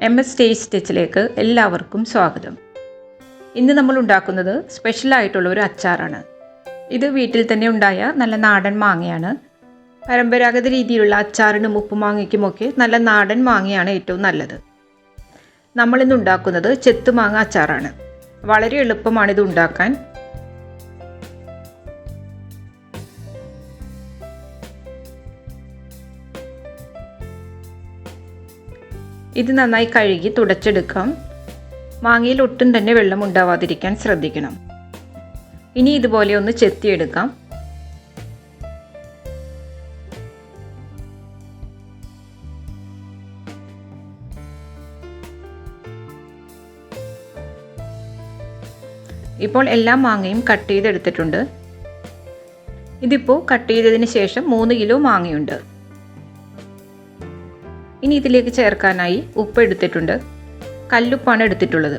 M S stage സ്റ്റിച്ചിലേക്ക് എല്ലാവർക്കും സ്വാഗതം. ഇന്ന് നമ്മൾ ഉണ്ടാക്കുന്നത് സ്പെഷ്യലായിട്ടുള്ള ഒരു അച്ചാറാണ്. ഇത് വീട്ടിൽ തന്നെ ഉണ്ടായ നല്ല നാടൻ മാങ്ങയാണ്. പരമ്പരാഗത രീതിയിലുള്ള അച്ചാറിനും ഉപ്പുമാങ്ങയ്ക്കുമൊക്കെ നല്ല നാടൻ മാങ്ങയാണ് ഏറ്റവും നല്ലത്. നമ്മളിന്ന് ഉണ്ടാക്കുന്നത് ചെത്തുമാങ്ങ അച്ചാറാണ്. വളരെ എളുപ്പമാണ് ഇത് ഉണ്ടാക്കാൻ. ഇത് നന്നായി കഴുകി തുടച്ചെടുക്കാം. മാങ്ങയിൽ ഒട്ടും തന്നെ വെള്ളം ഉണ്ടാവാതിരിക്കാൻ ശ്രദ്ധിക്കണം. ഇനി ഇതുപോലെ ഒന്ന് ചെത്തിയെടുക്കാം. ഇപ്പോൾ എല്ലാ മാങ്ങയും കട്ട് ചെയ്തെടുത്തിട്ടുണ്ട്. ഇതിപ്പോൾ കട്ട് ചെയ്തതിന് ശേഷം മൂന്ന് കിലോ മാങ്ങയുണ്ട്. ഇനി ഇതിലേക്ക് ചേർക്കാനായി ഉപ്പ് എടുത്തിട്ടുണ്ട്. കല്ലുപ്പാണ് എടുത്തിട്ടുള്ളത്.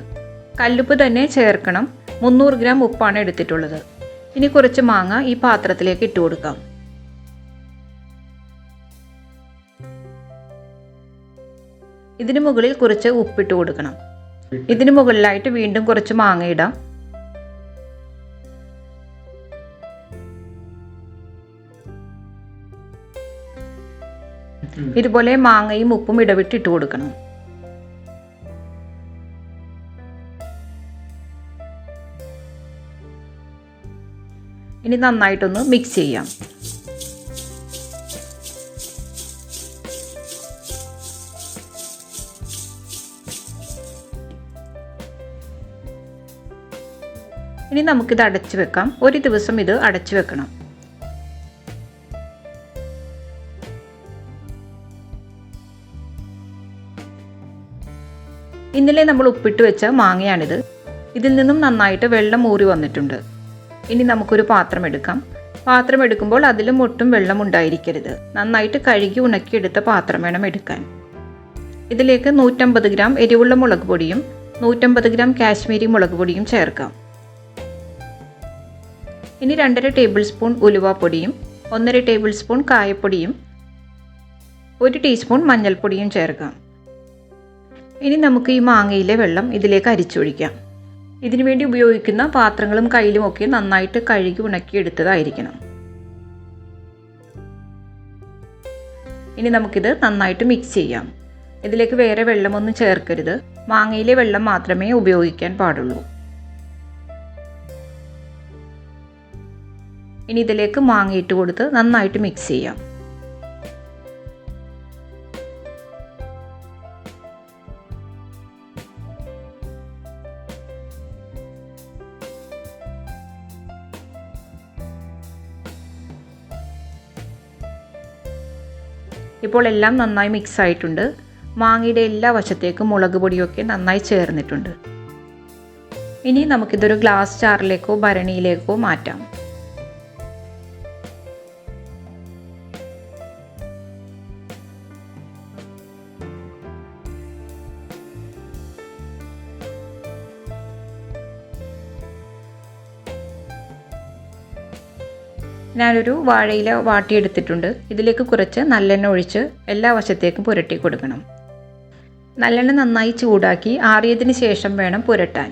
കല്ലുപ്പ് തന്നെ ചേർക്കണം. മുന്നൂറ് ഗ്രാം ഉപ്പാണ് എടുത്തിട്ടുള്ളത്. ഇനി കുറച്ച് മാങ്ങ ഈ പാത്രത്തിലേക്ക് ഇട്ട് കൊടുക്കാം. ഇതിന് മുകളിൽ കുറച്ച് ഉപ്പിട്ട് കൊടുക്കണം. ഇതിന് മുകളിലായിട്ട് വീണ്ടും കുറച്ച് മാങ്ങ ഇടാം. ഇതുപോലെ മാങ്ങയും ഉപ്പും ഇടവിട്ട് ഇട്ട് കൊടുക്കണം. ഇനി നന്നായിട്ടൊന്ന് മിക്സ് ചെയ്യാം. ഇനി നമുക്കിത് അടച്ചു വെക്കാം. ഒരു ദിവസം ഇത് അടച്ചു വെക്കണം. ഇന്നലെ നമ്മൾ ഉപ്പിട്ട് വെച്ച മാങ്ങയാണിത്. ഇതിൽ നിന്നും നന്നായിട്ട് വെള്ളം ഊറി വന്നിട്ടുണ്ട്. ഇനി നമുക്കൊരു പാത്രം എടുക്കാം. പാത്രം എടുക്കുമ്പോൾ അതിലും ഒട്ടും വെള്ളം ഉണ്ടായിരിക്കരുത്. നന്നായിട്ട് കഴുകി ഉണക്കിയെടുത്ത പാത്രം വേണം എടുക്കാൻ. ഇതിലേക്ക് നൂറ്റമ്പത് ഗ്രാം എരിവുള്ള മുളക് പൊടിയും നൂറ്റമ്പത് ഗ്രാം കാശ്മീരി മുളക് പൊടിയും ചേർക്കാം. ഇനി രണ്ടര ടേബിൾ സ്പൂൺ ഉലുവാപ്പൊടിയും ഒന്നര ടേബിൾ സ്പൂൺ കായപ്പൊടിയും ഒരു ടീസ്പൂൺ മഞ്ഞൾപ്പൊടിയും ചേർക്കാം. ഇനി നമുക്ക് ഈ മാങ്ങയിലെ വെള്ളം ഇതിലേക്ക് അരിച്ചൊഴിക്കാം. ഇതിനു വേണ്ടി ഉപയോഗിക്കുന്ന പാത്രങ്ങളും കയ്യിലും ഒക്കെ നന്നായിട്ട് കഴുകി ഉണക്കിയെടുത്തതായിരിക്കണം. ഇനി നമുക്കിത് നന്നായിട്ട് മിക്സ് ചെയ്യാം. ഇതിലേക്ക് വേറെ വെള്ളമൊന്നും ചേർക്കരുത്. മാങ്ങയിലെ വെള്ളം മാത്രമേ ഉപയോഗിക്കാൻ പാടുള്ളൂ. ഇനി ഇതിലേക്ക് മാങ്ങ ഇട്ട് കൊടുത്ത് നന്നായിട്ട് മിക്സ് ചെയ്യാം. ഇപ്പോൾ എല്ലാം നന്നായി മിക്സ് ആയിട്ടുണ്ട്. മാങ്ങയുടെ എല്ലാ വശത്തേക്കും മുളക് പൊടിയൊക്കെ നന്നായി ചേർന്നിട്ടുണ്ട്. ഇനി നമുക്കിതൊരു ഗ്ലാസ് ജാറിലേക്കോ ഭരണിയിലേക്കോ മാറ്റാം. ഞാനൊരു വാഴയില വാട്ടിയെടുത്തിട്ടുണ്ട്. ഇതിലേക്ക് കുറച്ച് നല്ലെണ്ണ ഒഴിച്ച് എല്ലാ വശത്തേക്കും പുരട്ടി കൊടുക്കണം. നല്ലെണ്ണ നന്നായി ചൂടാക്കി ആറിയതിന് ശേഷം വേണം പുരട്ടാൻ.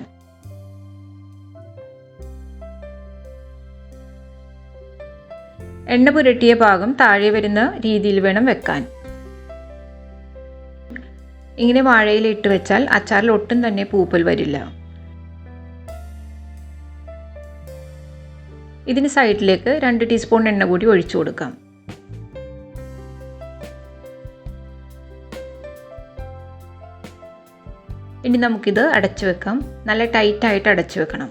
എണ്ണ പുരട്ടിയ ഭാഗം താഴെ വരുന്ന രീതിയിൽ വേണം വെക്കാൻ. ഇങ്ങനെ വാഴയിൽ ഇട്ട് വെച്ചാൽ അച്ചാറിൽ ഒട്ടും തന്നെ പൂപ്പൽ വരില്ല. ഇതിന് സൈഡിലേക്ക് രണ്ട് ടീസ്പൂൺ എണ്ണ കൂടി ഒഴിച്ചു കൊടുക്കാം. ഇനി നമുക്കിത് അടച്ചു വെക്കാം. നല്ല ടൈറ്റായിട്ട് അടച്ചു വെക്കണം.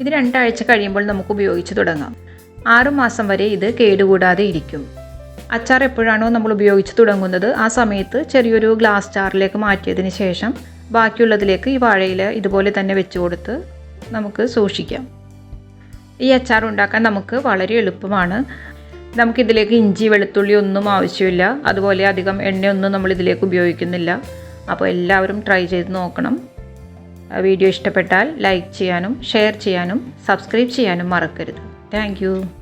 ഇത് രണ്ടാഴ്ച കഴിയുമ്പോൾ നമുക്ക് ഉപയോഗിച്ച് തുടങ്ങാം. ആറുമാസം വരെ ഇത് കേടുകൂടാതെ ഇരിക്കും. അച്ചാർ എപ്പോഴാണോ നമ്മൾ ഉപയോഗിച്ച് തുടങ്ങുന്നത് ആ സമയത്ത് ചെറിയൊരു ഗ്ലാസ് ജാറിലേക്ക് മാറ്റിയതിന് ശേഷം ബാക്കിയുള്ളതിലേക്ക് ഈ വാഴയില ഇതുപോലെ തന്നെ വെച്ച് കൊടുത്ത് നമുക്ക് സൂക്ഷിക്കാം. ഈ അച്ചാർ ഉണ്ടാക്കാൻ നമുക്ക് വളരെ എളുപ്പമാണ്. നമുക്കിതിലേക്ക് ഇഞ്ചി വെളുത്തുള്ളി ഒന്നും ആവശ്യമില്ല. അതുപോലെ അധികം എണ്ണയൊന്നും നമ്മൾ ഇതിലേക്ക് ഉപയോഗിക്കുന്നില്ല. അപ്പോൾ എല്ലാവരും ട്രൈ ചെയ്ത് നോക്കണം. വീഡിയോ ഇഷ്ടപ്പെട്ടാൽ ലൈക്ക് ചെയ്യാനും ഷെയർ ചെയ്യാനും സബ്സ്ക്രൈബ് ചെയ്യാനും മറക്കരുത്. താങ്ക്